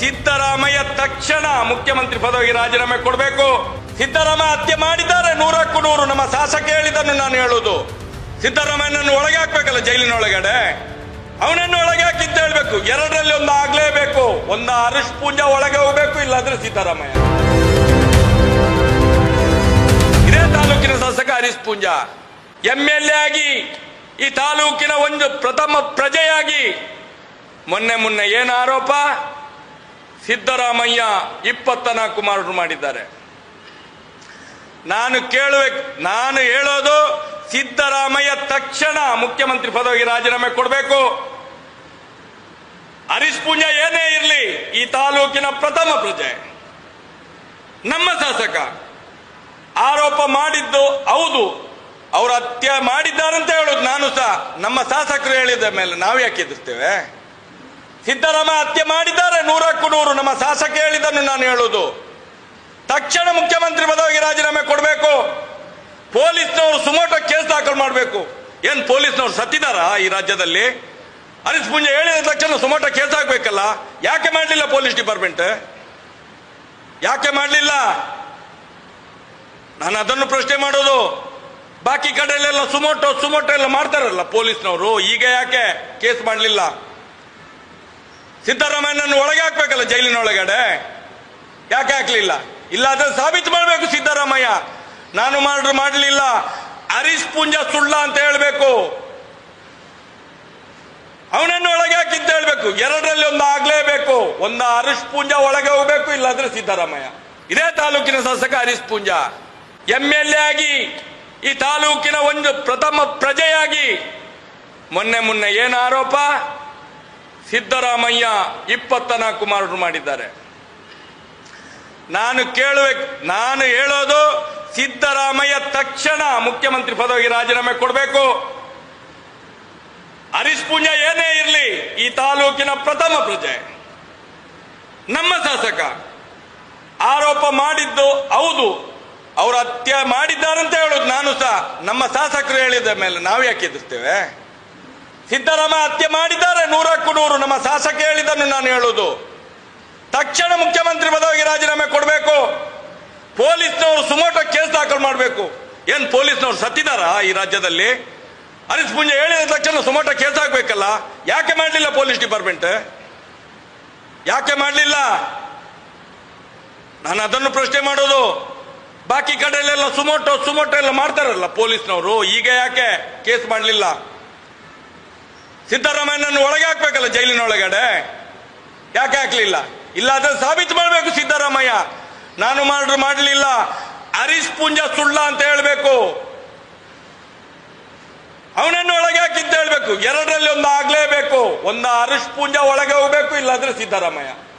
ಸಿದ್ದರಾಮಯ್ಯ ತಕ್ಷಣ ಮುಖ್ಯಮಂತ್ರಿ ಪದವಿಗೆ ರಾಜೀನಾಮೆ ಕೊಡಬೇಕು. ಸಿದ್ದರಾಮಯ್ಯ ಹತ್ಯೆ ಮಾಡಿದ್ದಾರೆ. ನೂರಕ್ಕೂ ನೂರು. ನಮ್ಮ ಶಾಸಕ ಹೇಳಿದ್ದನ್ನು ನಾನು ಹೇಳುವುದು. ಸಿದ್ದರಾಮಯ್ಯನನ್ನು ಒಳಗೆ ಹಾಕ್ಬೇಕಲ್ಲ ಜೈಲಿನ ಒಳಗಡೆ? ಅವನನ್ನು ಒಳಗೆ ಹಾಕಿ ಅಂತ ಹೇಳ್ಬೇಕು. ಎರಡರಲ್ಲಿ ಒಂದು ಆಗ್ಲೇಬೇಕು. ಒಂದು ಅರಿಶ್ ಪೂಂಜ ಒಳಗೆ ಹೋಗ್ಬೇಕು, ಇಲ್ಲಾಂದ್ರೆ ಸಿದ್ದರಾಮಯ್ಯ. ಇದೇ ತಾಲೂಕಿನ ಶಾಸಕ Harish Poonja. M L A ಆಗಿ, ಈ ತಾಲೂಕಿನ ಒಂದು ಪ್ರಥಮ ಪ್ರಜೆಯಾಗಿ, ಮೊನ್ನೆ ಮೊನ್ನೆ ಏನು ಆರೋಪ? ಸಿದ್ದರಾಮಯ್ಯ ಇಪ್ಪತ್ತ ನಾಲ್ಕು ಮಾರ್ಡರ್ ಮಾಡಿದ್ದಾರೆ. ನಾನು ಕೇಳಬೇಕು ನಾನು ಹೇಳೋದು ಸಿದ್ದರಾಮಯ್ಯ ತಕ್ಷಣ ಮುಖ್ಯಮಂತ್ರಿ ಪದವಿಗೆ ರಾಜೀನಾಮೆ ಕೊಡಬೇಕು. ಹರೀಶ್ ಪೂಂಜಾ ಏನೇ ಇರಲಿ, ಈ ತಾಲೂಕಿನ ಪ್ರಥಮ ಪ್ರಜೆ. ನಮ್ಮ ಶಾಸಕ ಆರೋಪ ಮಾಡಿದ್ದು ಹೌದು, ಅವರು ಹತ್ಯೆ ಮಾಡಿದ್ದಾರಂತ ಹೇಳೋದು. ನಾನು ಸಹ ನಮ್ಮ ಶಾಸಕರು ಹೇಳಿದ ಮೇಲೆ ನಾವು ಯಾಕೆ ಎದುರ್ತೇವೆ ಸಿದ್ದರಾಮಯ್ಯ ಹತ್ಯೆ ಮಾಡಿದ್ದಾರೆ. ನೂರಕ್ಕೂ ನೂರು. ನಮ್ಮ ಶಾಸಕ ಹೇಳಿದ್ದನ್ನು ನಾನು ಹೇಳುವುದು. ತಕ್ಷಣ ಮುಖ್ಯಮಂತ್ರಿ ಪದವಿಗೆ ರಾಜೀನಾಮೆ ಕೊಡಬೇಕು. ಪೊಲೀಸ್ನವರು ಸುಮೋಟ ಕೇಸ್ ದಾಖಲು ಮಾಡಬೇಕು. ಏನ್ ಪೊಲೀಸ್ನವರು ಸತ್ತಿದಾರಾ ಈ ರಾಜ್ಯದಲ್ಲಿ? ಹರೀಶ್ ಪುಂಜೆ ಹೇಳಿದ ತಕ್ಷಣ ಸುಮೋಟ ಕೇಸ್ ಹಾಕ್ಬೇಕಲ್ಲ. ಯಾಕೆ ಮಾಡಲಿಲ್ಲ ಪೊಲೀಸ್ ಡಿಪಾರ್ಟ್ಮೆಂಟ್? ಯಾಕೆ ಮಾಡಲಿಲ್ಲ? ನಾನು ಅದನ್ನು ಪ್ರಶ್ನೆ ಮಾಡೋದು ಬಾಕಿ ಕಡೆಯಲ್ಲೆಲ್ಲ ಸುಮೋಟೋ ಸುಮೋಟೋ ಎಲ್ಲ ಮಾಡ್ತಾರಲ್ಲ ಪೊಲೀಸ್ನವರು. ಈಗ ಯಾಕೆ ಕೇಸ್ ಮಾಡಲಿಲ್ಲ? ಸಿದ್ದರಾಮಯ್ಯನನ್ನು ಒಳಗೆ ಹಾಕ್ಬೇಕಲ್ಲ ಜೈಲಿನ ಒಳಗಡೆ ಯಾಕೆ ಹಾಕ್ಲಿಲ್ಲ? ಇಲ್ಲ ಅದನ್ನು ಸಾಬೀತು ಮಾಡಬೇಕು ಸಿದ್ದರಾಮಯ್ಯ. ನಾನು ಮಾಡ್ರು ಮಾಡಲಿಲ್ಲ. ಹರೀಶ್ ಪುಂಜ ಸುಳ್ಳ ಅಂತ ಹೇಳಬೇಕು. ಅವನನ್ನು ಒಳಗೆ ಹಾಕಿಂತ ಹೇಳ್ಬೇಕು. ಎರಡರಲ್ಲಿ ಒಂದು ಆಗ್ಲೇಬೇಕು. ಒಂದು ಹರೀಶ್ ಪೂಂಜಾ ಒಳಗೆ ಹೋಗ್ಬೇಕು, ಇಲ್ಲಾಂದ್ರೆ ಸಿದ್ದರಾಮಯ್ಯ. ಇದೇ ತಾಲೂಕಿನ ಶಾಸಕ Harish Poonja. M L A ಆಗಿ ಈ ತಾಲೂಕಿನ ಒಂದು ಪ್ರಥಮ ಪ್ರಜೆಯಾಗಿ ಮೊನ್ನೆ ಮೊನ್ನೆ ಏನು ಆರೋಪ? ಸಿದ್ದರಾಮಯ್ಯ ಇಪ್ಪತ್ತ ನಾಲ್ಕು ಮಾರ್ಡರ್ ಮಾಡಿದ್ದಾರೆ. ನಾನು ಕೇಳಬೇಕು ನಾನು ಹೇಳೋದು ಸಿದ್ದರಾಮಯ್ಯ ತಕ್ಷಣ ಮುಖ್ಯಮಂತ್ರಿ ಪದವಿಗೆ ರಾಜೀನಾಮೆ ಕೊಡಬೇಕು. ಹರೀಶ್ ಏನೇ ಇರಲಿ, ಈ ತಾಲೂಕಿನ ಪ್ರಥಮ ಪ್ರಜೆ. ನಮ್ಮ ಶಾಸಕ ಆರೋಪ ಮಾಡಿದ್ದು ಹೌದು, ಅವರು ಹತ್ಯೆ ಮಾಡಿದ್ದಾರಂತ ಹೇಳೋದು ನಾನು ಸಹ. ನಮ್ಮ ಶಾಸಕರು ಹೇಳಿದ ಮೇಲೆ ನಾವು ಯಾಕೆ ಎದುರ್ತೇವೆ? ಸಿದ್ದರಾಮ ಹತ್ಯೆ ಮಾಡಿದ್ದಾರೆ? ನೂರು ನಮ್ಮ ಶಾಸಕ ಹೇಳಿದ್ದನ್ನು ನಾನು ಹೇಳುವುದು. ತಕ್ಷಣ ಮುಖ್ಯಮಂತ್ರಿ ಪದವಿಗೆ ರಾಜೀನಾಮೆ ಕೊಡಬೇಕು. ಪೊಲೀಸ್ನವರು ಸುಮೋಟೋ ಕೇಸ್ ದಾಖಲು ಮಾಡಬೇಕು. ಏನ್ ಪೊಲೀಸ್ನವರು ಸತ್ತಿದಾರಾ ಈ ರಾಜ್ಯದಲ್ಲಿ? ಹರೀಶ್ ಪುಂಜೆ ಹೇಳಿದ ತಕ್ಷಣ ಸುಮೋಟೋ ಕೇಸ್ ಹಾಕ್ಬೇಕಲ್ಲ. ಯಾಕೆ ಮಾಡಲಿಲ್ಲ ಪೊಲೀಸ್ ಡಿಪಾರ್ಟ್ಮೆಂಟ್? ಯಾಕೆ ಮಾಡಲಿಲ್ಲ? ನಾನು ಅದನ್ನು ಪ್ರಶ್ನೆ ಮಾಡೋದು ಬಾಕಿ ಕಡೆಯಲ್ಲೆಲ್ಲ ಸುಮೋಟೋ ಸುಮೋಟೋ ಎಲ್ಲ ಮಾಡ್ತಾರಲ್ಲ ಪೊಲೀಸ್ನವರು. ಈಗ ಯಾಕೆ ಕೇಸ್ ಮಾಡಲಿಲ್ಲ? ಸಿದ್ದರಾಮಯ್ಯನನ್ನು ಒಳಗೆ ಹಾಕ್ಬೇಕಲ್ಲ ಜೈಲಿನ ಒಳಗಡೆ ಯಾಕೆ ಹಾಕ್ಲಿಲ್ಲ? ಇಲ್ಲ ಅದನ್ನು ಸಾಬೀತು ಮಾಡಬೇಕು ಸಿದ್ದರಾಮಯ್ಯ. ನಾನು ಮಾಡ್ರು ಮಾಡಲಿಲ್ಲ. ಹರೀಶ್ ಪುಂಜ ಸುಳ್ಳ ಅಂತ ಹೇಳಬೇಕು. ಅವನನ್ನು ಒಳಗೆ ಹಾಕಿ ಅಂತ ಹೇಳ್ಬೇಕು. ಎರಡರಲ್ಲಿ ಒಂದು ಆಗ್ಲೇಬೇಕು. ಒಂದು ಹರೀಶ್ ಪುಂಜ ಒಳಗೆ ಹೋಗ್ಬೇಕು, ಇಲ್ಲಾಂದ್ರೆ ಸಿದ್ದರಾಮಯ್ಯ.